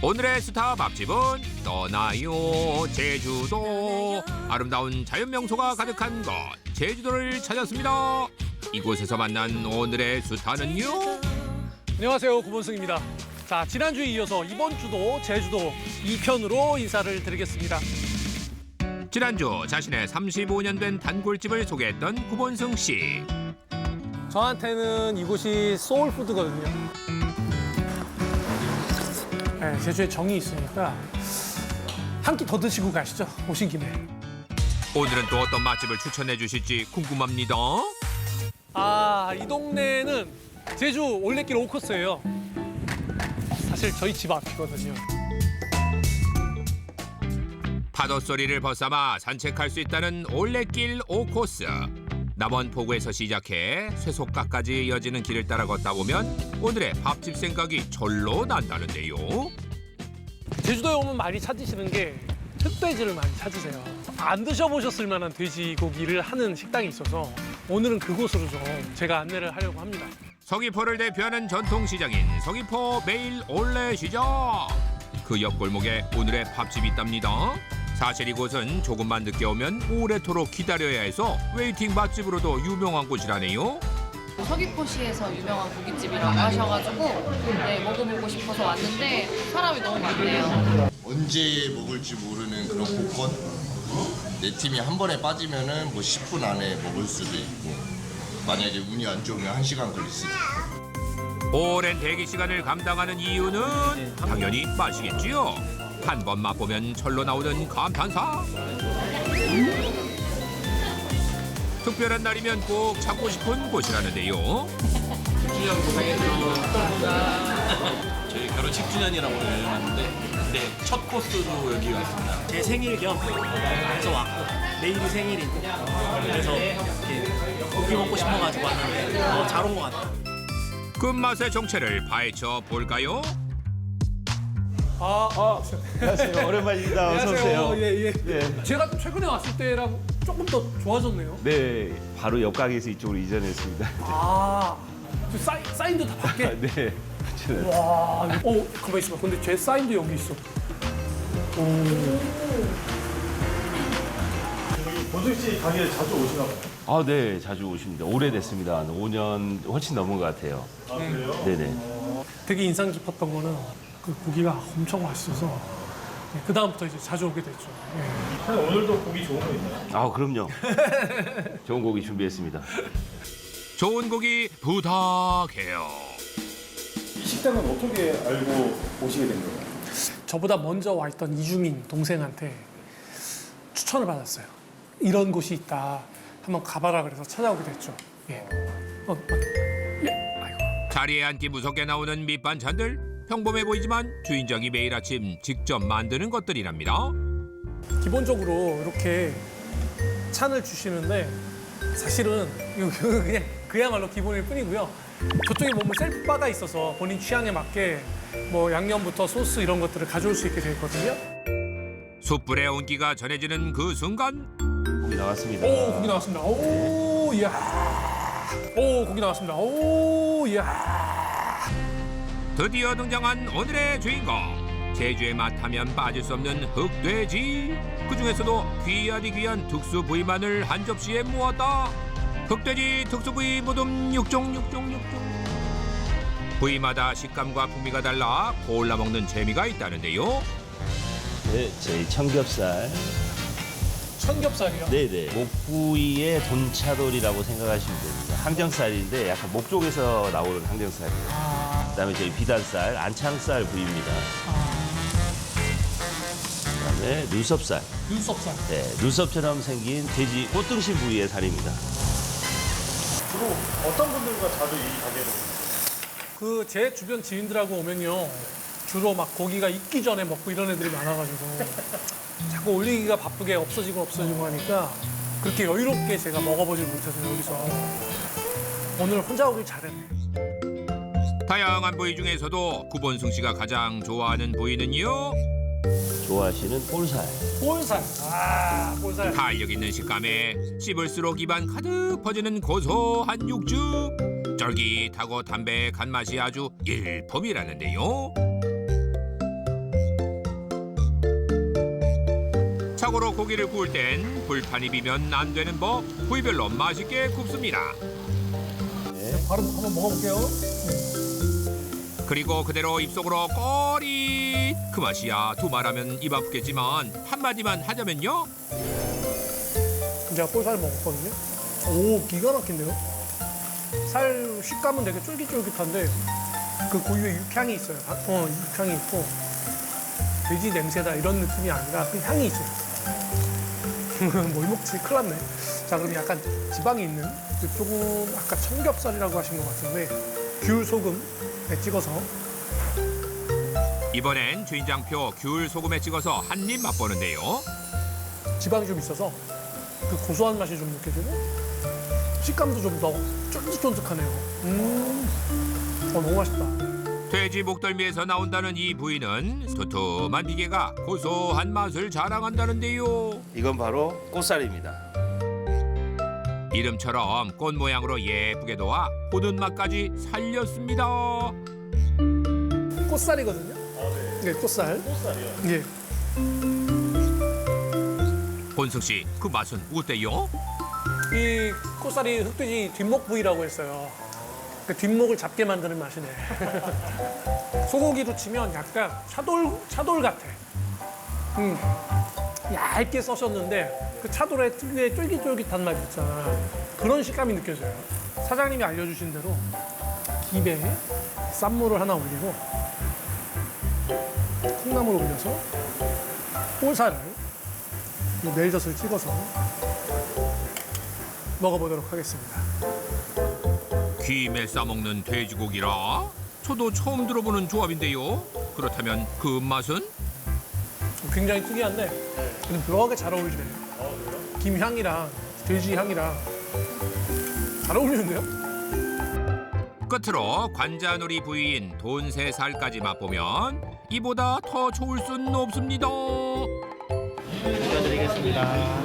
오늘의 스타 맛집은 떠나요 제주도 아름다운 자연 명소가 가득한 곳 제주도를 찾았습니다 이곳에서 만난 오늘의 스타는요 안녕하세요 구본승입니다. 자 지난주에 이어서 이번 주도 제주도 2편으로 인사를 드리겠습니다. 지난주 자신의 35년 된 단골집을 소개했던 구본승 씨 저한테는 이곳이 소울푸드거든요. 네, 제주에 정이 있으니까 한 끼 더 드시고 가시죠. 오신 김에. 오늘은 또 어떤 맛집을 추천해 주실지 궁금합니다 아, 이 동네는 제주 올레길 5코스예요. 사실 저희 집 앞이거든요. 파도 소리를 벗삼아 산책할 수 있다는 올레길 5코스. 남원 포구에서 시작해 쇠속가까지 이어지는 길을 따라 걷다 보면 오늘의 밥집 생각이 절로 난다는데요. 제주도에 오면 많이 찾으시는 게 흑돼지를 많이 찾으세요. 안 드셔보셨을 만한 돼지고기를 하는 식당이 있어서 오늘은 그곳으로 좀 제가 안내를 하려고 합니다. 서귀포를 대표하는 전통시장인 서귀포 매일 올레시장. 그 옆골목에 오늘의 밥집이 있답니다. 사실 이곳은 조금만 늦게 오면 오래도록 기다려야 해서 웨이팅 맛집으로도 유명한 곳이라네요. 서귀포시에서 유명한 고깃집이라고 하셔가지고 네, 먹어보고 싶어서 왔는데 사람이 너무 많네요. 언제 먹을지 모르는 그런 복권 내 팀이 한 번에 빠지면은 뭐 10분 안에 먹을 수도 있고 만약에 운이 안 좋으면 1시간 걸릴 수도 있고 오랜 대기 시간을 감당하는 이유는 당연히 맛이겠지요. 한 번 맛보면 절로 나오는 감탄사. 특별한 날이면 꼭 찾고 싶은 곳이라는데요. 10주년 고생했죠. 저희 결혼 10주년이라고 해놨는데 네, 첫 코스로 여기 왔습니다. 제 생일 겸 그래서 왔고 내일이 생일이고 그래서 이렇게 고기 먹고 싶어가지고 왔는데 어, 잘온 것 같아요. 끝맛의 정체를 파헤쳐 볼까요? 아, 안녕하세요. 오랜만입니다. 어서 오세요. 예, 예. 네. 제가 최근에 왔을 때랑 조금 더 좋아졌네요. 네, 바로 옆 가게에서 이쪽으로 이전했습니다. 아, 저 사인, 사인도 다 밖에? 네. 와, 어, 가만 있어봐. 근데 제 사인도 여기 있어. 아, 네, 자주 오십니다. 오래됐습니다. 한 5년 훨씬 넘은 것 같아요. 아, 그래요? 네네. 되게 인상 깊었던 거는 그 고기가 엄청 맛있어서 그 다음부터 이제 자주 오게 됐죠. 예. 아, 그럼요. 좋은 고기 준비했습니다. 좋은 고기 부탁해요. 저보다 먼저 와 있던 이주민 동생한테 추천을 받았어요. 이런 곳이 있다. 한번 가봐라 그래서 찾아오게 됐죠. 예. 어, 어, 예. 아이고. 자리에 앉기 무섭게 나오는 밑반찬들 평범해 보이지만 주인장이 매일 아침 직접 만드는 것들이랍니다. 기본적으로 이렇게 찬을 주시는데 사실은 이거 그냥 그야말로 기본일 뿐이고요. 저쪽에 보면 셀프 바가 있어서 본인 취향에 맞게 뭐 양념부터 소스 이런 것들을 가져올 수 있게 되어 있거든요. 숯불의 온기가 전해지는 그 순간 나왔습니다. 오 고기 나왔습니다. 오 이야. 오 고기 나왔습니다. 오 이야. 드디어 등장한 오늘의 주인공 제주의 맛하면 빠질 수 없는 흑돼지 그 중에서도 귀하디 귀한 특수 부위만을 한 접시에 모았다 흑돼지 특수 부위 모듬 육종 육종 육종 부위마다 식감과 풍미가 달라 골라 먹는 재미가 있다는데요 네, 저희 청겹살. 천겹살이요. 네네. 목 부위의 돈차돌이라고 생각하시면 됩니다. 항정살인데 약간 목 쪽에서 나오는 항정살이에요. 그다음에 저희 비단살, 안창살 부위입니다. 그다음에 눈썹살. 눈썹살. 네, 눈썹처럼 생긴 돼지 꽃등심 부위의 살입니다. 그제 주변 지인들하고 오면요 주로 막 고기가 익기 전에 먹고 이런 애들이 많아가지고 자꾸 올리기가 바쁘게 없어지고 없어지고 하니까 그렇게 여유롭게 제가 먹어보질 못해서 여기서 오늘 혼자 오길 잘했네. 다양한 부위 중에서도 구본승 씨가 가장 좋아하는 부위는요 좋아하시는 볼살. 볼살. 아 볼살. 탄력 있는 식감에 씹을수록 입안 가득 퍼지는 고소한 육즙 쫄깃하고 담백한 맛이 아주 일품이라는데요 자고로 고기를 구울 땐 불판이 비면 안 되는 법 부위별로 맛있게 굽습니다. 바로 한번 먹어볼게요. 그리고 그대로 입속으로 꼬리 그 맛이야 두 말하면 입 아프겠지만 한마디만 하자면요 제가 볼살 먹었거든요. 오, 기가 막힌데요? 살 식감은 되게 쫄깃쫄깃한데 그 고유의 육향이 있어요. 아, 어, 육향이 있고 돼지 냄새다 이런 느낌이 아니라 그 향이 있어요. 뭘 먹지? 큰일 났네. 자, 그럼 약간 지방이 있는 그 조금 아까 청겹살이라고 하신 것 같은데 귤 소금에 찍어서 이번엔 주인장표 귤 소금에 찍어서 한 입 맛보는데요 지방이 좀 있어서 그 고소한 맛이 좀 느껴지고 식감도 좀 더 쫀득쫀득하네요. 음, 어, 너무 맛있다. 돼지 목덜미에서 나온다는 이 부위는 두툼한 비계가 고소한 맛을 자랑한다는데요 이건 바로 꽃살입니다. 이름처럼 꽃 모양으로 예쁘게 도와 고든 맛까지 살렸습니다 꽃살이거든요. 네, 꽃살. 꽃살이요? 예. 본승 씨 그 맛은 어때요? 이 꽃살이 흑돼지 뒷목 부위라고 했어요. 그 뒷목을 잡게 만드는 맛이네. 소고기로 치면 약간 차돌 차돌 같아. 음, 얇게 써셨는데 그 차돌의 특유의 쫄깃쫄깃한 맛 있잖아. 그런 식감이 느껴져요. 사장님이 알려주신 대로 김에 쌈무를 하나 올리고 콩나물을 올려서 볼살을 이 멜젓을 찍어서 먹어보도록 하겠습니다. 김에 싸먹는 돼지고기라? 저도 처음 들어보는 조합인데요 그렇다면 그 맛은? 굉장히 특이한데 근데 묘하게 잘 어울리네요. 김 향이랑 돼지 향이랑 잘 어울리는데요? 끝으로 관자놀이 부위인 돈새살까지 맛보면 이보다 더 좋을 순 없습니다 드리겠습니다.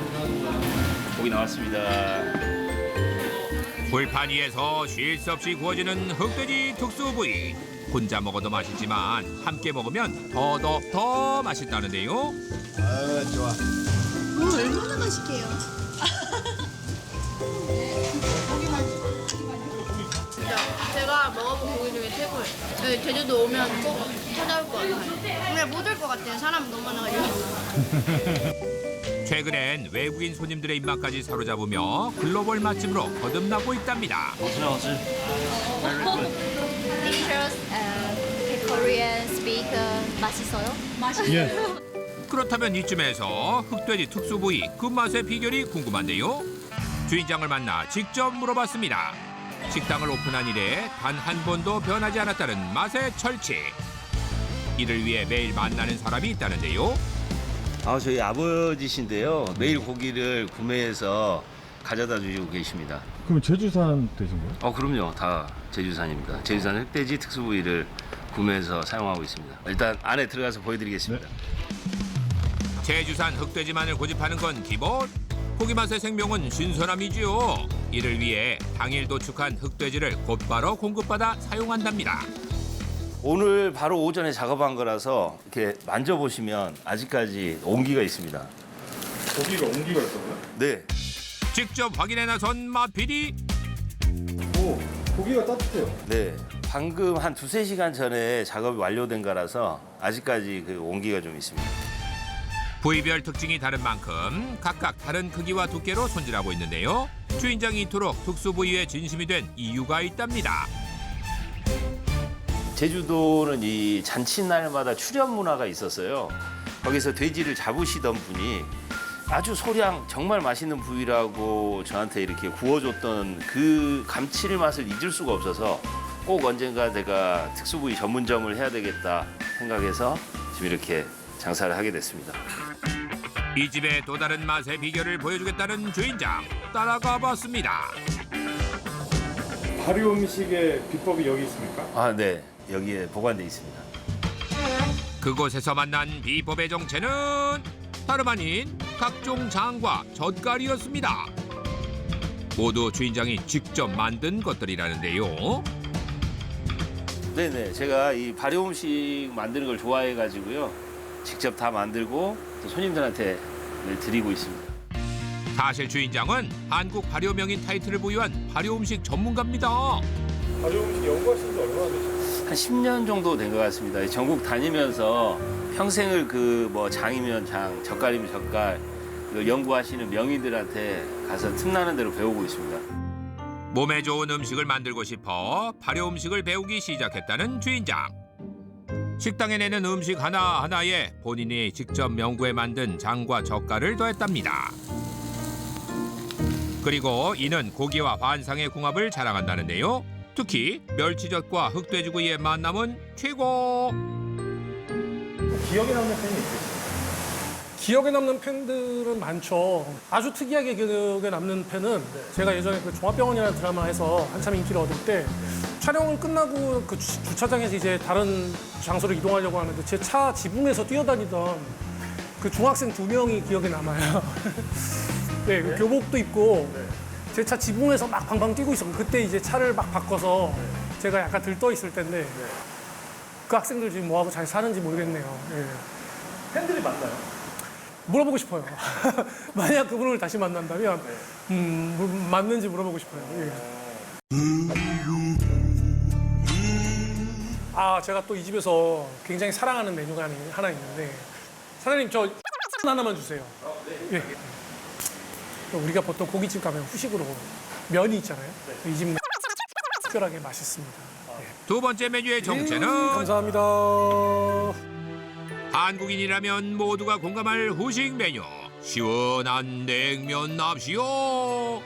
고기 나왔습니다. 불판 위에서 쉴 새 없이 구워지는 흑돼지 특수 부위 혼자 먹어도 맛있지만 함께 먹으면 더더 더 맛있다는데요 오, 얼마나 맛있게요. 진짜 제가 먹어본 고기 중에 최고예요. 네, 제주도 오면 꼭 찾아올 것 같아요. 근데 못올 것 같아요. 사람 너무 많아가지고. 최근엔 외국인 손님들의 입맛까지 사로잡으며 글로벌 맛집으로 거듭나고 있답니다 Korean speaker 맛있어요? 그렇다면 이쯤에서 흑돼지 특수 부위 그 맛의 비결이 궁금한데요. 주인장을 만나 직접 물어봤습니다. 식당을 오픈한 이래 단 한 번도 변하지 않았다는 맛의 철칙. 이를 위해 매일 만나는 사람이 있다는데요. 아, 저희 아버지신데요. 매일 고기를 구매해서 가져다 주시고 계십니다. 그럼 제주산 되신가요? 어, 그럼요. 다 제주산입니다. 제주산 흑돼지 특수 부위를 구매해서 사용하고 있습니다. 일단 안에 들어가서 보여드리겠습니다. 제주산 흑돼지만을 고집하는 건 기본. 고기 맛의 생명은 신선함이지요. 이를 위해 당일 도축한 흑돼지를 곧바로 공급받아 사용한답니다. 오늘 바로 오전에 작업한 거라서 이렇게 만져보시면 아직까지 온기가 있습니다. 고기가 온기가 있다고요? 네. 직접 확인해 나선 맛 PD. 오, 고기가 따뜻해요. 네. 방금 한 두세 시간 전에 작업이 완료된 거라서 아직까지 그 온기가 좀 있습니다. 부위별 특징이 다른 만큼 각각 다른 크기와 두께로 손질하고 있는데요. 주인장이 이토록 특수 부위에 진심이 된 이유가 있답니다. 제주도는 이 잔칫날마다 출연 문화가 있었어요. 거기서 돼지를 잡으시던 분이 아주 소량 정말 맛있는 부위라고 저한테 이렇게 구워줬던 그 감칠맛을 잊을 수가 없어서 꼭 언젠가 내가 특수부위 전문점을 해야 되겠다 생각해서 지금 이렇게 장사를 하게 됐습니다. 이 집의 또 다른 맛의 비결을 보여주겠다는 주인장 따라가 봤습니다. 발효 음식의 비법이 여기 있습니까? 아, 네. 여기에 보관돼 있습니다. 그곳에서 만난 비법의 정체는 다름 아닌 각종 장과 젓갈이었습니다. 모두 주인장이 직접 만든 것들이라는데요. 네네. 제가 이 발효 음식 만드는 걸 좋아해가지고요. 직접 다 만들고 또 손님들한테 드리고 있습니다. 사실 주인장은 한국 발효 명인 타이틀을 보유한 발효 음식 전문가입니다. 발효 음식 연구하신 지 얼마나 되셨어요? 한 10년 정도 된 것 같습니다. 전국 다니면서 평생을 그 뭐 장이면 장, 젓갈이면 젓갈 그 연구하시는 명인들한테 가서 틈나는 대로 배우고 있습니다. 몸에 좋은 음식을 만들고 싶어 발효 음식을 배우기 시작했다는 주인장. 식당에 내는 음식 하나하나에 본인이 직접 명구에 만든 장과 젓갈을 더했답니다. 그리고 이는 고기와 환상의 궁합을 자랑한다는데요. 특히 멸치젓과 흑돼지구이의 만남은 최고. 기억에 남는 팬이 있으세요? 기억에 남는 팬들은 많죠. 아주 특이하게 기억에 남는 팬은 제가 예전에 그 종합병원이라는 드라마에서 한참 인기를 얻을 때 촬영을 끝나고 그 주- 주차장에서 이제 다른 장소로 이동하려고 하는데 제 차 지붕에서 뛰어다니던 그 중학생 두 명이 기억에 남아요. 네, 그 교복도 입고 제 차 지붕에서 막 방방 뛰고 있었고 그때 이제 차를 막 바꿔서 제가 약간 들떠 있을 텐데 그 학생들 지금 뭐하고 잘 사는지 모르겠네요. 예. 팬들이 많나요? 물어보고 싶어요. 만약 그분을 다시 만난다면 음, 뭐, 맞는지 물어보고 싶어요. 예. 아 제가 또 이 집에서 굉장히 사랑하는 메뉴가 하나- 하나 있는데 사장님 저 하나만 주세요. 예. 우리가 보통 고깃집 가면 후식으로 면이 있잖아요. 이 집은 특별하게 맛있습니다. 예. 두 번째 메뉴의 정체는 감사합니다. 한국인이라면 모두가 공감할 후식 메뉴 시원한 냉면 납시오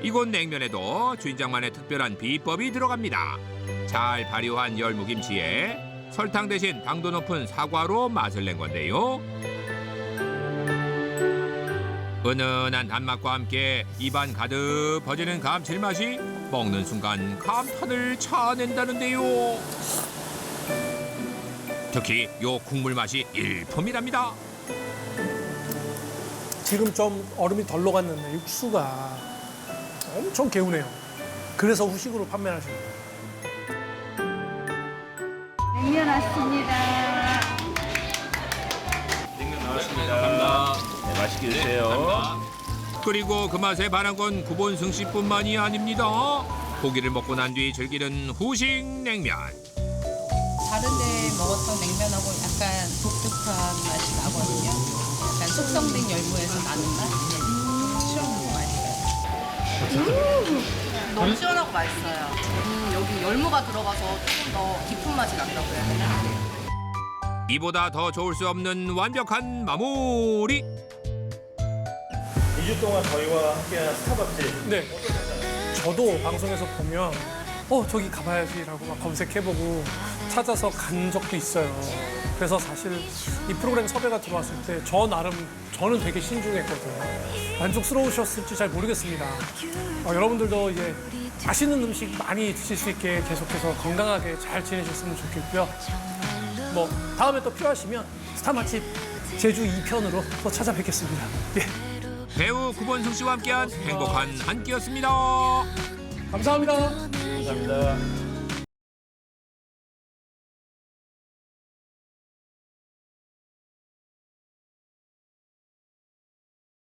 이곳 냉면에도 주인장만의 특별한 비법이 들어갑니다 잘 발효한 열무김치에 설탕 대신 당도 높은 사과로 맛을 낸 건데요 은은한 단맛과 함께 입안 가득 퍼지는 감칠맛이 먹는 순간 감탄을 차낸다는데요 특히 요 국물 맛이 일품이랍니다. 지금 좀 얼음이 덜 녹았는데 육수가 엄청 개운해요. 그래서 후식으로 판매하시는 거예요. 냉면 왔습니다. 네, 드세요. 그리고 그 맛에 반한 건 구본승 씨뿐만이 아닙니다. 고기를 먹고 난 뒤 즐기는 후식 냉면. 다른 데 먹었던 냉면하고 약간 독특한 맛이 나거든요. 약간 숙성된 열무에서 나는 맛. 시원하고 맛있어요. 너무 시원하고 맛있어요. 음, 여기 열무가 들어가서 조금 더 깊은 맛이 난다고 해야 되나? 이보다 더 좋을 수 없는 완벽한 마무리. 2주 동안 저희와 함께한 스타밥집 네. 저도 방송에서 보면 어 저기 가봐야지라고 막 검색해보고 찾아서 간 적도 있어요. 그래서 사실 이 프로그램 섭외가 들어왔을 때 저 나름 저는 되게 신중했거든요. 만족스러우셨을지 잘 모르겠습니다. 어, 여러분들도 이제 맛있는 음식 많이 드실 수 있게 계속해서 건강하게 잘 지내셨으면 좋겠고요. 뭐 다음에 또 필요하시면 스타 맛집 제주 2편으로 또 찾아뵙겠습니다. 예, 배우 구본승 씨와 함께한 행복한 한 끼였습니다. 감사합니다. 감사합니다.